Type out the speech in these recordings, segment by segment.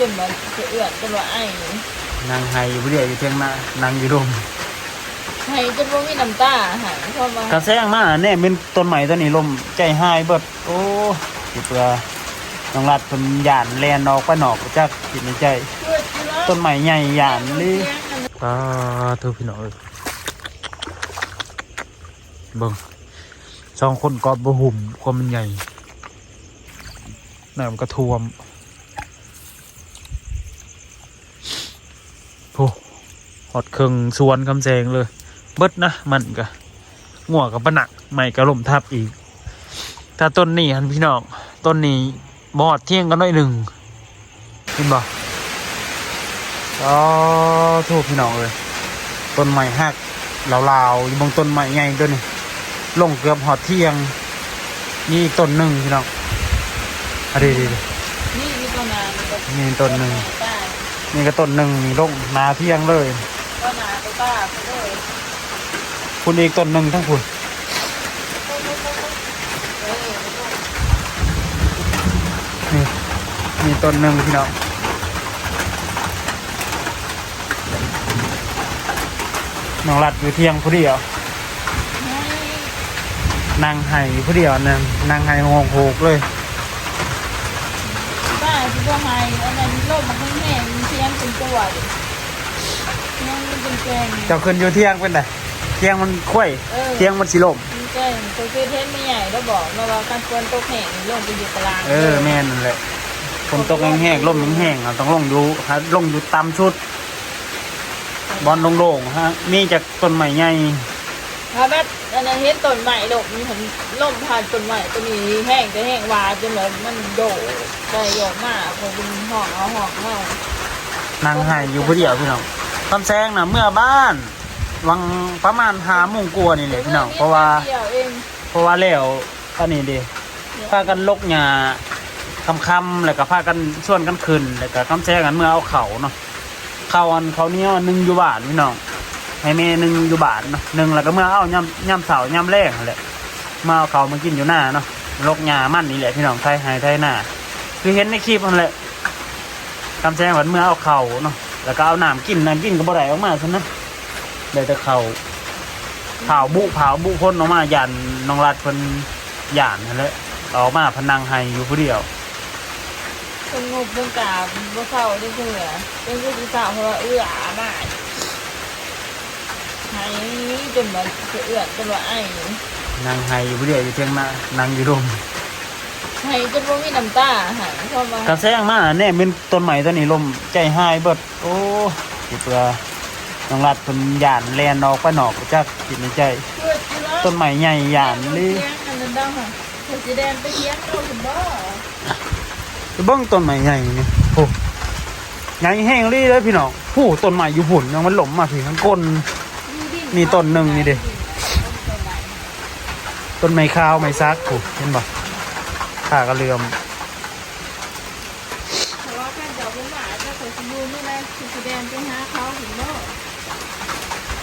จนแบบจะเอือดจนว่าไอ้นางไห้ผู้เดียวอยู่เทียงหน้านั่งอยู่ร่มไห้จนว่ามีน้ำตาหายเพราะว่ากระแซงมาแน่เป็นต้นใหม่ต้นนี้ลมใจหายเบิดโอ้สิเปลือน้องรัดเป็นหยานแลนออกไปนอกจักจิตในใจ ต้นใหม่ใหญ่หยานเลยป้าเธอพี่น้องเอ้ยเบิ่งสองคนกอดบ่หุ่มความมันใหญ่น้ำกระท่วมโอ้ห อดเครื่องสวนคำแสงเลย เบิดนะมันกะงัวกับปะหนักใหม่กระลมทับอีก ถ้าต้นนี้ฮันพี่น้องต้นนี้บอดเที่ยงกันหน่อยหนึ่งเห็นบ่อ๋อโทษพี่น้องเลยต้นใหม่หักลาวๆอยู่บางต้นใหม่ใหญ่ตัวนี้ลงเกือบหอดเที่ยงนี่อีกต้นหนึ่งพี่น้องอะดีดีนี่มีต้นนานี่ต้นหนึ่งได้นี่ก็ต้นหนึ่งนี่ลงนาเที่ยงเลย ต้นนาตัวป้าไปเลยคุณอีกต้นหนึ่งทั้งคุณเออนี่มีต้นหนึ่งพี่น้องน้องรัดอยู่เที่ยงผู้เดียวนางไห้ผู้เดียวนึงนางไห้หงหกเลยป้าที่ว่าไห้อันนั้นลมมันแห้งๆเสียงเป็นตัวดิยัง เป็นแกง เจ้าขึ้นอยู่เที่ยงเป็นไงเที่ยงมันคุ้ยเออ เที่ยงมันสิลมเป็นแกงตัวคือเทนไม่ใหญ่แล้วบอกมาว่าการควรตกแห้งลงไปอยู่ตารางเออแม่นนั่นแหละฝนตกแห้งๆลมแห้งๆอะต้องลงอยู่ฮะลงอยู่ตามชุดบอลโล่งๆฮะมีจากต้นใหม่ใหญ่ถ้าแบบอันนั้นเห็นต้นใหม่ดกมีผลล่มผ่านต้นใหม่ตัวนี้แห้งแต่แห้งวาจนแบบมันโดดใจหยอกมากคงเป็นห้องเอาห้องเอานางไห้อยู่ผู้เดียวพี่น้อง คำแซงนะเมื่อบ้าน วังประมาณหาโมงกลัวานี่แหละพี่น้องเพราะว่า เดียวเองเพราะว่าแล้วอันนี้ดิพากันลกหญ้าคำคำๆแล้วก็พากันชวนกันขึ้นแล้วก็คำแซงกันเมื่อเอาเขาเนาะเขาอันเขาวเหนี้ยวหนึ่งอยู่บาทพี่น้องให้แม่หนึ่งอยู่บาทเนาะหนึ่งแล้วก็เมื่อเอาย่ำย่ำเสาย่ำแรงนั่นแหละมาเอาเขามากินอยู่หน้าเนาะลกหญ้ามันนี่แหละพี่น้องไทยไฮไทยหน้าคือเห็นในคลิปนั่นแหละคำแซงวันเมื่อเอาเขาเนาะ แล้วก็เอาน้ำกินน้ำกินก็บ่ได้ออกมาซะนะได้แต่เขาเผาบุเผาบุพ่นออกมายันน้องรัดเพิ่นหยานนั่นแหละออกมาพนังไห้อยู่ผู้เดียวคนงบเรื่องกาบ่เศร้าได้เถื่อเป็นผู้ที่เศร้าเพราะว่าเอื้ออามากหายจนแบบจะเอื้อจนว่าไอ้นางไห้อยู่ผู้เดียวอยู่เทียงหน้านั่งอยู่ร่ม หายจนว่ามีน้ำตาหายเพราะว่ากระแซงมาแน่เป็นต้นใหม่ต้นนี้ลมใจหายเบิด โอ้สิเปลือน้องรัดเพิ่นหยานแลนออกไปนอกจักจิตในใจ เกิดอยู่แล้วต้นใหม่ใหญ่หยานเลยเลี้ยงอันนั้นได้ค่ะเธอจะแดนไปเลี้ยงเราถึงบ่ไปเบิ่งต้นใหม่ใหญ่นี่โอ้ใหญ่แห้งเลยเลยพี่น้องผู้ต้นใหม่อยู่หุ่นยังมันหล่มมาถึงมันก้นมีต้นหนึ่งนี่ดิ ต้นไม้ข้าวไม้ซักผูเห็นบ่ ขากระเลือมเพราะว่าการเดาเป็นหมาจะเคยสมบูรณ์ไม่ได้คือจะแดนไปหาเขาถึงบ่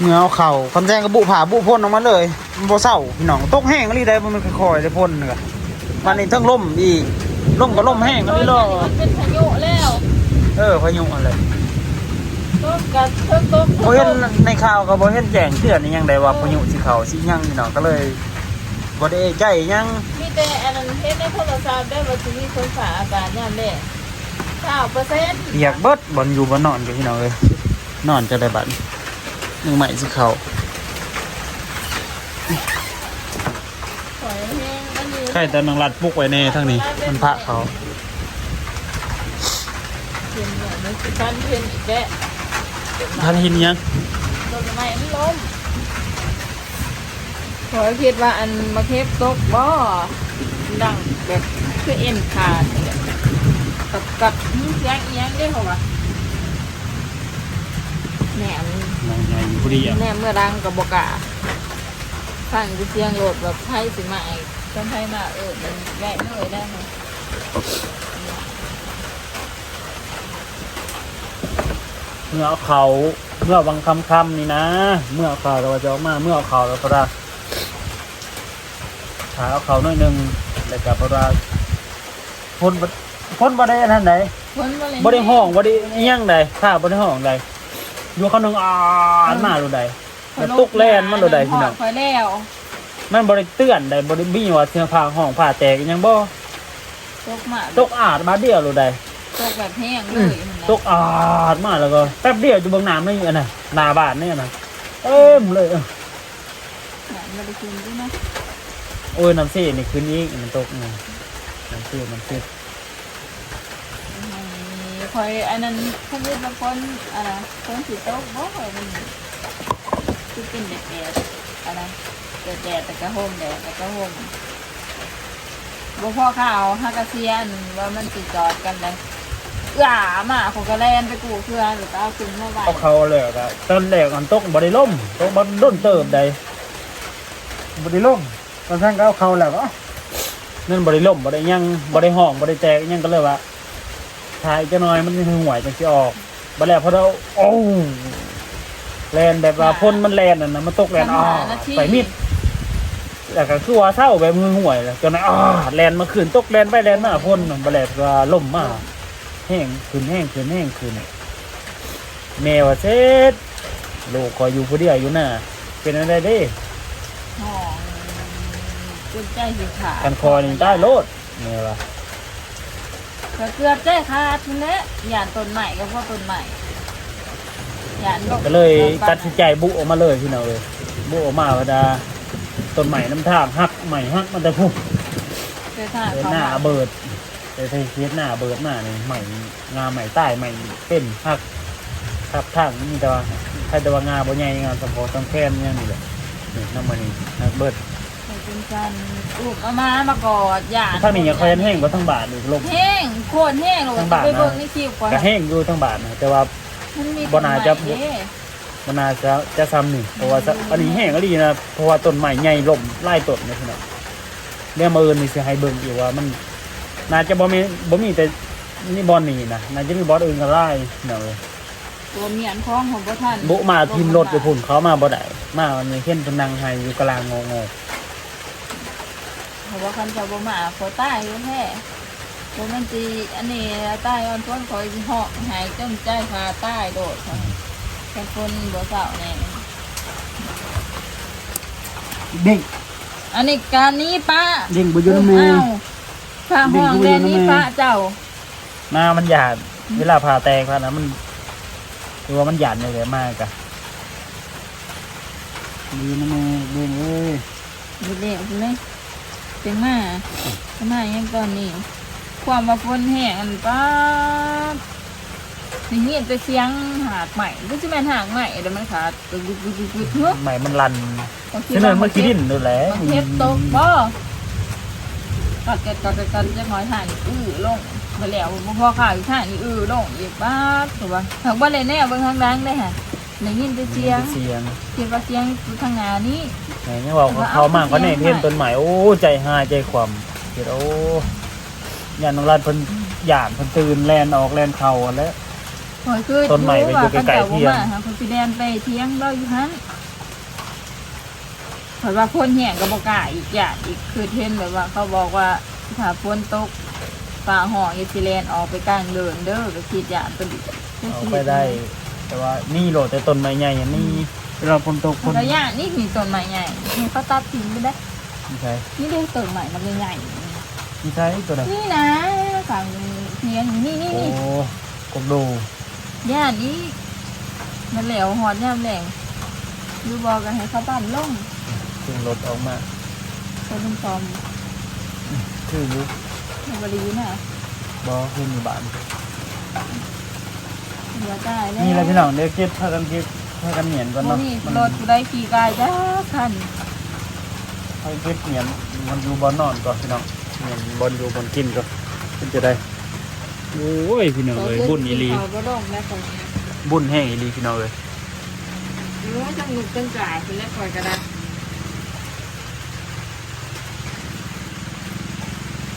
เมื่อเอาเข่าคำแจ้งกระบุผ่าบุพ่นออกมาเลยมันบ่เศร้าพี่น้องตกแห้งอะไรได้มันค่อยๆได้พ่นเนอะมันนี่ทั้งล่มอีกล่มก็ล่มแห้งอะไรโดเลยมันเป็นพายุแล้วเออพายุอะไรต้นกับต้นต้นบ่เห็นในข่าวก็บ่เห็นแจ้งเตือนอิหยังได้ว่าพายุสิเข้าสิหยังพี่น้องก็เลย บ่ได้ใจหยังมีแต่อันนั้นเฮ็ดในโทรศัพท์ได้ว่าสิมีคนฝาอากาศยามแรก9เปอร์เซ็นต์เปียกเบิดบ่อยู่บ่นอนกันพี่น้องเอ้ยนอนจะได้บัดนึงใหม่สิเข้าหอยแห้งอันนี้ใครแต่นางรัดปลุกไว้ในทางนี้ มันพระเขาเพิ่นเนี่ยมันสิทันเพิ่นอีกแล้วท่านหินยังต้นไม้มันล้ม ขอคิดว่าอันมาเทปตกบ่ดังแบบคือเอ็นขาดนี่แหละกับกับเสียงเอียงได้เหรอวะแหนมนางใหญ่อยู่ผู้เดียวแหนมเมื่อดังกับบกล้าฟังดูเสียงโหลดแบบไทยสิมาไอ้ต้นไทยมาเออมันแวะเลยได้ไหมเมื่อเอาเขาเมื่อวังคำคำๆนี่นะ เมื่อเอาเขาเราจะออกมาเมื่อเอาเขาเราก็ได้ ขาเอาเขาหน่อยหนึ่งแล้วก็เพราะว่าพ่นบ่พ่นบ่ได้อันนั้นไหนคนบ่เลยบ่ได้ห้องบ่ได้อิหยังใดถ้าบ่ได้ห้องใดอยู่เขานึงอ่านมาโลดใดแล้วตกแล่นมันโลดใดพี่น้อง คอยแล้วมันบ่ได้เตือนใดบ่ได้มีว่าเสียงฟ้าห้องฟ้าแตกอิหยังบ่ตกมาตกอาดมาเดียวโลดใดตกแบบแห้งเลยมันนะตกอาดมาแล้วก็แป๊บเดียวอยู่เบางน้ำนี่อันน่ะหน้าบ้านนี่น่ะเต็มเลยเออหนมันได้กินด้วยนะ โอ้ยน้ำเสีนี่คืนนี้มันตกนี่น้ำเสีน้ำเสีคอยอันนั้นเขาเรียกว่าคนอะไรคนสีโต๊ะบ่คอยมันคือเป็นแดดๆอะไรแดดแดดแต่ก็ห่มแดดแต่ก็ห่มบ่พ่อข้าวฮักกะเซียนว่ามันติดจอดกันเลยอ่ามาของกระแลนไปกูเพื่อนหรือก็เอาขึ้นมาไว้เอาเขาเลยก็ตอนแรกมันตกบ่ได้ล่มตกบ่ด้นเติบใดบ่ได้ล่ม ตอนท่านก็เอาเขาแล้วก็นั่นบ่ได้ล่มบ่ได้หยังบ่ได้ห้องบ่ได้แตกอิหยังก็เลยว่าถ่ายจะหน่อยมันสิห่วยจังสิออกบ่แล้วพอเราโอ้แลนแบบว่าพ่นมันแลนน่ะนะมันตกแลนอ้อไปมิดแล้วก็คือว่าเศร้าแบบมือห่วยแล้วจนนั้นอ้อแลนมาขึ้นตกแลนไปแลนมาพ่นบ่แล้วก็ล่มมาแห้งขึ้นแห้งขึ้นแห้งขึ้นแม่ว่าเซ็ดลูกคอยอยู่ผู้เดียวอยู่น่ะเป็นอะไรเด้ห้อง จนใจสิขาดกันคอนี่ใต้โลดแม่ว่าก็เกือบใจขาดนั่นแหละหยานต้นใหม่ก็เพราะต้นใหม่หยานก็เลยตัดสินใจบุออกมาเลยพี่น้องเลยบุออกมาว่าดาต้นใหม่น้ำทางหักใหม่หักมันแต่พุ่งเสื้อผ้าเลยเขาหน้ามาเบิดเลยที่เฮ็ดหน้าเบิดมาเนี่ยใหม่งาใหม่ใต้ใหม่เป็นหักทับทางนี่แต่ว่าใครแต่ว่างาบ่ใหญ่งาสะโพกต้องแค่นเนี่ยนี่แหละนี่น้ำมันนี่หักเบิดใส่เป็น กันอุ้มเอามามากอดหยานทางนี้ยังคอยแห้งกว่าทั้งบาทอีกลม แห้งโคตรแห้งเลยทั้งบาทไปนะเบิ่งในคลิปก่อนก็แห้งอยู่ทั้งบาทนะแต่ว่า มันมีบ่น่าจะ ต้นไม้เด้มันน่าจะจะซ้ำนี่เพราะว่าจะอันนี้แห้งก็ดีนะเพราะว่าต้นใหม่ใหญ่ล่มไล่ต้นนี่พี่น้องเดี๋ยวมาเอินนี่สิให้เบิ่งอีกว่ามัน น่าจะบ่มีบ่มีแต่นี่บอลนี่นะน่าจะมีบอลอื่นก็ไล่เนาะเลยตัวเมียนคล้องของบ่ทันบุมาทีมรถไปพุ่นเขามาบ่ได้มาวันนี้เห็นเพิ่นนั่งให้อยู่กลางงงเพ ราะว่าคันจะบ่มาขอตายอยู่แท้บ่แม่นสิอันนี้ตายอ่อนต้นคอยสิเหาะหายจนใจขาตายโดดค่ะแค่คนบ่เศร้าแน่เด้งอันนี้การนี้ป้าเด้งบ่อยู่นำแม่เอ้าข้าห้องแดนนี้ป้าเจ้าหน้ามันหยาดเวลาผ่าแตกผ่านะมันคือว่ามันหยาดเลยเลยมากอะดีนะแม่เด้งเอ้ยดูเด็กใช่ไหม เป็นมาเป็นมาอย่างตอนนี้ ความว่าฝนแห้งอันป้าดนี่เงียบแต่เสียงหากใหม่ก็จะแม่นหากใหม่เดี๋ยวมันขาดตึกตึกตึกตึกตึกเฮ้ยใหม่มันลันบางทีเสนอเมื่อกี้ดินดูแลบางเทปตกบ่กัดกัดกัดกัดกัดจะน้อยถ่ายนี่อื้อลงไปแล้วบ่พอข่าวอีกถ่ายนี่อื้อลงอีกป้าดถูกป่ะทางบ้านเลยแน่เบิ่งทางดังได้ฮะ ได้ยินแต่เสียงเสียงคิดว่าเสียงอยู่ทางหน้านี้ ไหนเนี่ยบอกว่าเขามากก็แน่เพี้ยนต้นใหม่โอ้ใจหายใจความเดี๋ยวโอ้ยานน้องรัดเพิ่นหยาดเพิ่นตื่นแลนออกแลนเข่าแล้วข่อยคือต้นใหม่ไปอยู่ไกลๆเที่ยงว่าเขาสิแดนไปเที่ยงเราอยู่หันข่อยว่าคนแห้งก็บ่กล้าอีกอย่างอีกคือเห็นแบบว่า เขาบอกว่าถ้าฝนตกฟ้าห้องอย่าสิแลนออกไปกลางเดินเด้อก็คิดอย่างตัวดิเอาไปได้ แต่ว่านี่โหลดแต่ต้นไม้ใหญ่อันนี่เวลาฝนตกฝนระยะนี่มีต้นใหม่ใหญ่นี่เขาตัดทิ้งไปได้ นี่ใช่นี่ได้ต้นใหม่มันใหญ่นี่ใช่ตัวไหนๆนี่นะฝั่งเทียงนี่นี่โอ้นี่กบดูย่านนี้มันเหลวหอดย่ามแหลงดูบอกกันให้เขาปั้มลงถึงรถออกมาเขาลุงตอมคืออยู่ในบริยุน่ะบอคือมีบ้าน เหลือได้แล้วนี่แหละพี่น้องเดี๋ยวเก็บพากันเก็บพากันเหนียนก่อนโอ้เนาะนี่มันรถกูได้ขี่กายจ้าคันให้เก็บเหนียนมันอยู่บนนอนก่อนพี่น้องเหนียนบนอยู่บนกินก่อนเป็นจะได้โอ้ยพี่น้องเอ้ยบุญอีหลีเขาก็ลงแล้วคนนี้บุญแห้งอีหลีพี่น้องเอ้ยรู้ว่าจังหนุกจังจ่ายเป็นแล้วคอยกระดาษ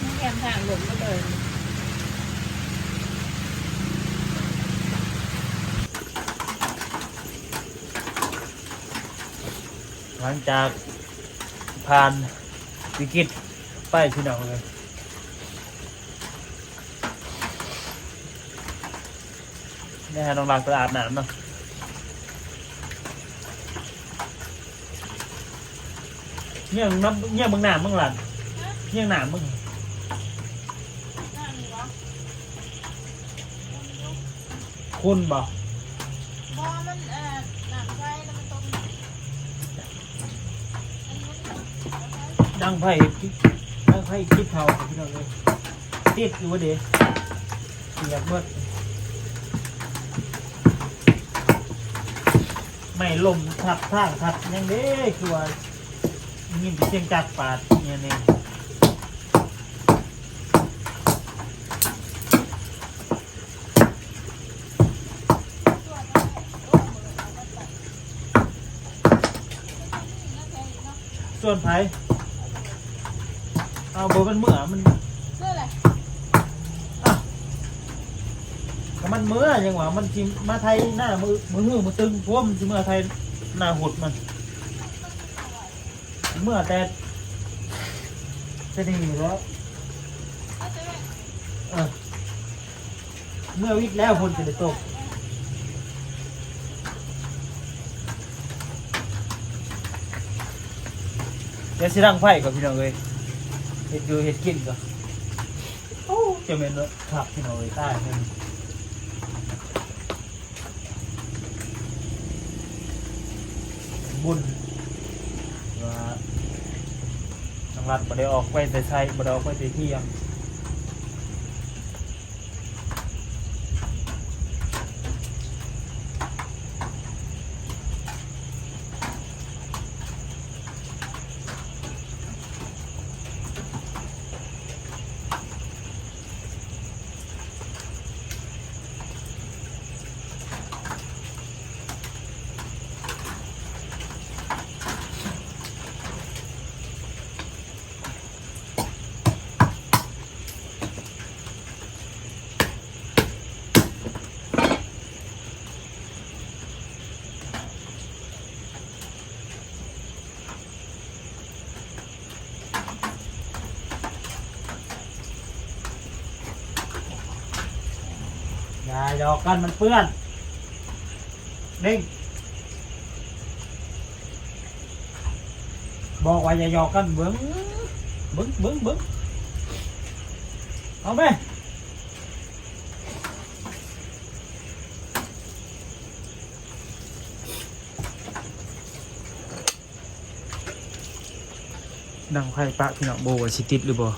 ไม่แกมทางหลบก็เลย หลังจากผ่านวิกฤตไปพี่น้องเลยนี่ฮะน้องหลังตัวอาบน้ำเนาะเนี่ยมึงน้ำเนี่ยมึงหนามมึงหลันเนี่ยหนามมึงนั่นเหรอคุณบอก บอมันเอ่อหนักไฟแล้วมันตรง ดังไพ่ดังไพ่คิดเขาพี่น้องเลยติดอยู่วะเด็กเสียบเบิดไม่ลมทับทางทับยังเด้คือว่ายินเสียงจัดปาดเนี่ยเนี่ยส่วนไผ่ เอาโบมันเมื่อมันเรื่องอะไรก็มันเมื่อยังหวะมันจิมาไทยหน้ามือมือหื้อมือตึงพวกมันจิเมื่อไทยหน้าหดมันเมื่อแต่จะดีแล้วเอาจะไปเออเมื่อวิทย์แล้วคนจะได้ตกเดี๋ยวสิรังไฟกับพี่น้องเลย เห็ดดูเห็ดกินก็โอ้จะเป็นเลยครับที่หน่อยใต้เพิ่นบุญว่าทางรัฐบ่ได้ออกไปแต่ใช้บ่ได้ออกไปแต่เที่ยง อย่าหยอกกันมันเปื้อนเด้งบอกว่าอย่าหยอกกันเบิ้งเบิ้งเบิ้งเบิ้งเอาไปดังไพ่ปะพี่น้องโบว่าสิติดหรือบ่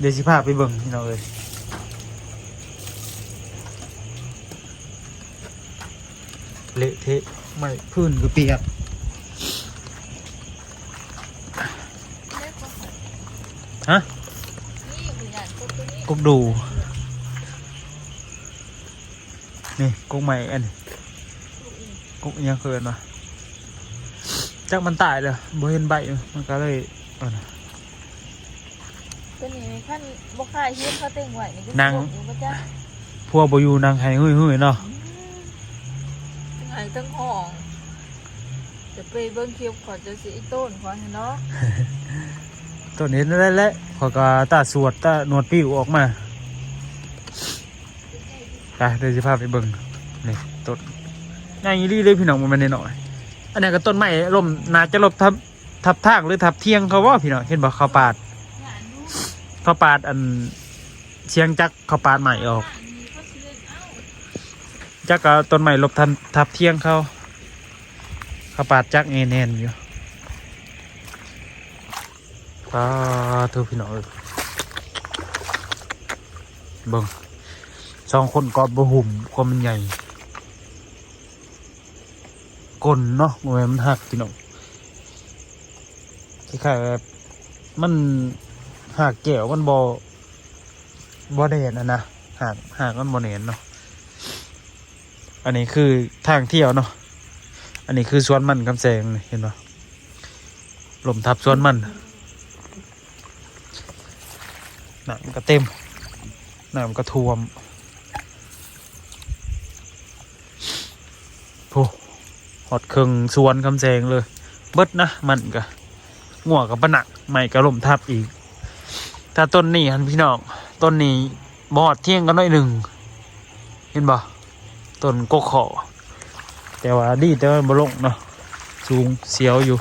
เดี๋ยวสิพาไปเบิ่งพี่น้องเอ้ย เละเทะไม่พื้นก็เปียกเล็กกว่าฮะนี่อยู่อย่างตัวตัวนี้กุกดูนี่กุกใหม่อันนี้กุกอิหยังเกินวะจักมันตายเลยบ่เห็นใบมันก็เลยเอันตัวนี้ขั้นบกค่ายเฮียนเขาเต็งไหวนี่ก็นั่งส่อยู่ปะจ๊ะพวกบ่อยู่นางไห้หุยหุยๆเนาะ ไงตั้งห้อง จะไปเบิ้งคลิปขอจะสิอ้ต้นขอให้เนาะตัวนี้นั่นแหละขอยก็ตาสวดตาหนวดปิ้วออกมาไปเดี๋ยวจะพาไปเบิ่งนี่ต้นง่ายอีหลีเลยพี่น้องมันไม่นน้อยอันนี้ก็ต้นไม้ลมนาจะลบทับทับทางหรือทับเทียงเขาว่าพี่น้องเห็นบ่เขาปาดเขาปาดอันเชียงจักเขาปาดใหม่ออก งานนี้ก็สิเล่นเอ้า จักก็ต้นใหม่ลบทันทับเที่ยงเขาเขาปาดจักเอ็นนอยู่ปาเธอพี่น้องเบิ่งสองคนกอบบหุ่มความมันใหญ่กลนเนาะโมเมนมันหักพี่น้องคล้ายๆแบบมันหักแก้วมันบอบอเดนนะนะหักหักมันบอเนนเนาะ อันนี้คือทางเที่ยวเนาะ อันนี้คือสวนมันคำแสงเห็นปะลมทับสวนมันน้ำก็เต็มน้ำก็ท่วมโอ้หอดเครื่องสวนคำแสงเลย เบิดนะมันก็งัวกับปะหนักใหม่ก็ลมทับอีก ถ้าต้นนี้ฮันพี่น้องต้นนี้บอดเที่ยงกันหน่อยหนึ่งเห็นบ่ ต้นกกขอแต่ว่าดีแต่ว่าบลงเนาะสูงเสียวอยู่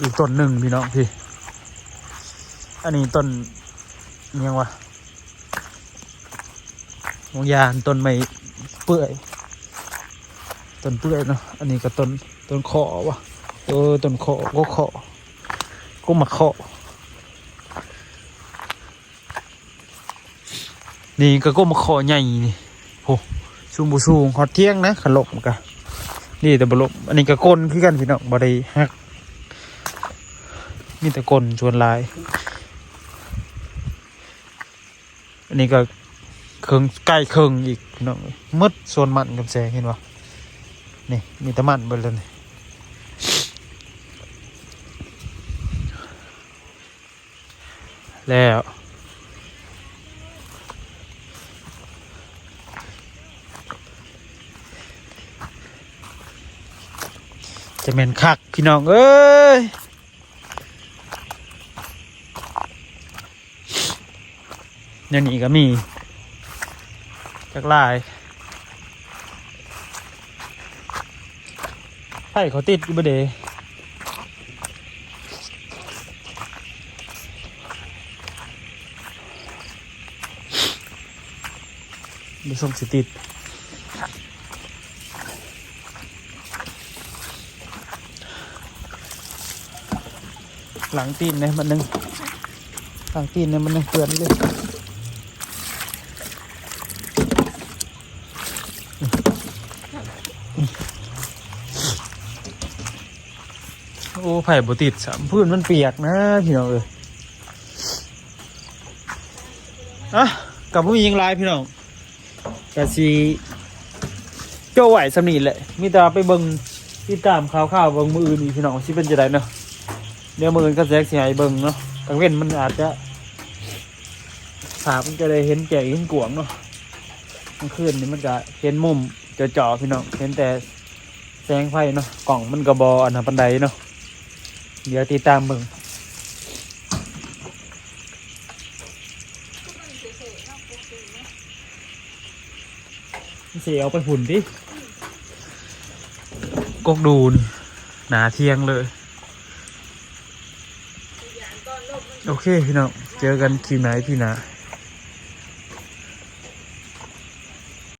อีกต้นหนึ่งพี่น้องพี่ อันนี้ต้นยังวะมงยานต้นไม้เปื่อย ต้นเปื่อยเนาะ อันนี้ก็ต้นต้นขอวะเออต้นขอก็ขอก็มาขอ นี่ก็ก็มาขอใหญ่นี่โหสูงบุสูงฮอตเที่ยงนะขลบกะนี่แต่บลบอันนี้ก็ก้นคือกันพี่น้องบ่ได้ฮักมีแต่กลชวนลาย อันนี้ก็เครื่องใกล้เครื่องอีกพี่น้องมืดส่วนมันกับแสงเห็นปะนี่มีแต่มันเบิดเลยนี่แล้ว จะเป็นคักพี่น้องเอ้ยเนี่ยนี่ก็มีจักลายไผ่เขาติดอยู่บ่เดดูส่งสิติด หลังตีนเนี่ยมันนึงหลังตีนเนี่ยมันนึงเปื่อนเลยโอ้ไผ่บติดสามพื้นมันเปียกนะพี่น้องเอ้ยอะกับผู้ยิงลายพี่น้องกะสีเจ้าไหวสำนีแหละมีต่ไปเบิงติดตามข่าวข่าวๆเบิงมืออื่นอีพี่น้องที่เป็นจะได้เนาะ เดี๋ยวมืออื่นก็แซกเสียให้เบิงเนาะกลางเว้นมันอาจจะภาพมันจะได้เห็นแก่เห็นกวงเนาะกลางคืนนี่มันจะเห็นมุมจ่อๆพี่น้องเห็นแต่แสงไฟเนาะกล่องมันกระบออันนั้นปันไดเนาะเดี๋ยวติดตามมึงเสียเอาไปหุ่นดิกกดูนหนาเทียงเลย โอเคพี่น้องเจอกันคลิปไหนพี่นะ